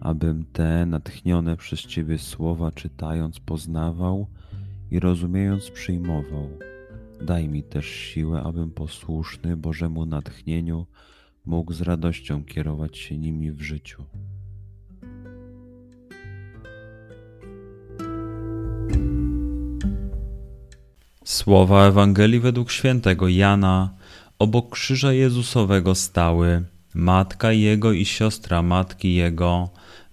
abym te natchnione przez Ciebie słowa czytając poznawał i rozumiejąc przyjmował. Daj mi też siłę, abym posłuszny Bożemu natchnieniu mógł z radością kierować się nimi w życiu. Słowa Ewangelii według świętego Jana obok krzyża Jezusowego stały matka Jego i siostra matki Jego,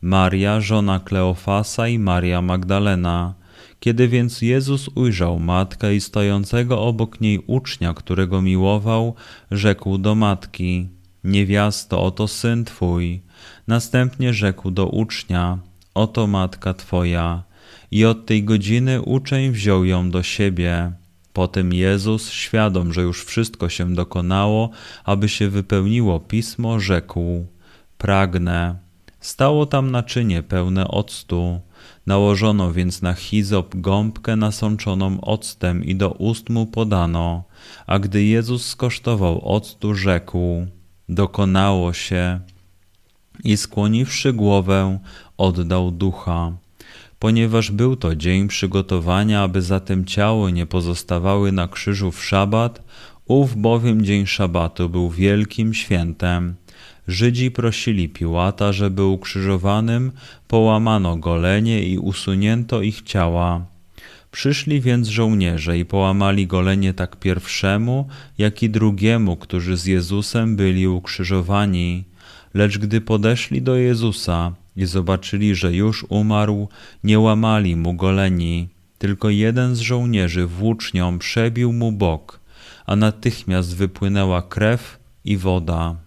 Maria, żona Kleofasa i Maria Magdalena. Kiedy więc Jezus ujrzał matkę i stojącego obok niej ucznia, którego miłował, rzekł do matki: Niewiasto, oto syn twój. Następnie rzekł do ucznia: Oto matka twoja. I od tej godziny uczeń wziął ją do siebie. Potem Jezus, świadom, że już wszystko się dokonało, aby się wypełniło pismo, rzekł: Pragnę. Stało tam naczynie pełne octu. Nałożono więc na hizop gąbkę nasączoną octem i do ust mu podano. A gdy Jezus skosztował octu, rzekł: Dokonało się. I skłoniwszy głowę, oddał ducha ponieważ był to dzień przygotowania, aby zatem ciało nie pozostawały na krzyżu w szabat, ów bowiem dzień szabatu był wielkim świętem. Żydzi prosili Piłata, żeby ukrzyżowanym połamano golenie i usunięto ich ciała. Przyszli więc żołnierze i połamali golenie tak pierwszemu, jak i drugiemu, którzy z Jezusem byli ukrzyżowani. Lecz gdy podeszli do Jezusa, i zobaczyli, że już umarł, nie łamali mu goleni, tylko jeden z żołnierzy włócznią przebił mu bok, a natychmiast wypłynęła krew i woda.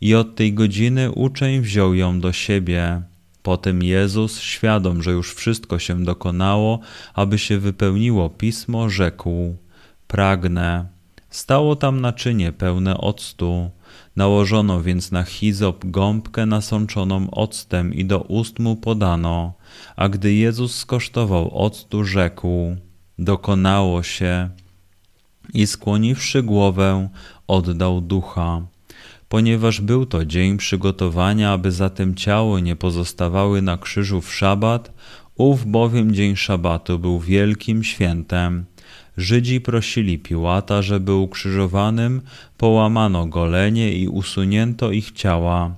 I od tej godziny uczeń wziął ją do siebie. Potem Jezus, świadom, że już wszystko się dokonało, aby się wypełniło pismo, rzekł: Pragnę. Stało tam naczynie pełne octu. Nałożono więc na hizop gąbkę nasączoną octem i do ust mu podano. A gdy Jezus skosztował octu, rzekł: Dokonało się. I skłoniwszy głowę, oddał ducha. Ponieważ był to dzień przygotowania, aby zatem ciało nie pozostawały na krzyżu w szabat, ów bowiem dzień szabatu był wielkim świętem. Żydzi prosili Piłata, żeby ukrzyżowanym połamano golenie i usunięto ich ciała.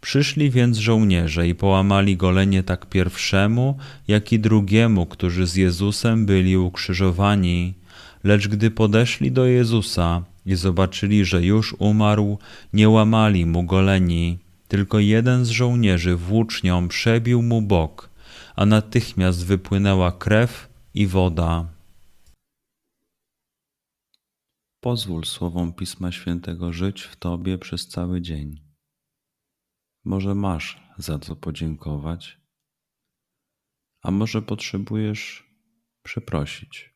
Przyszli więc żołnierze i połamali golenie tak pierwszemu, jak i drugiemu, którzy z Jezusem byli ukrzyżowani. Lecz gdy podeszli do Jezusa i zobaczyli, że już umarł, nie łamali mu goleni, tylko jeden z żołnierzy włócznią przebił mu bok, a natychmiast wypłynęła krew i woda. Pozwól słowom Pisma Świętego żyć w Tobie przez cały dzień. Może masz za co podziękować, a może potrzebujesz przeprosić.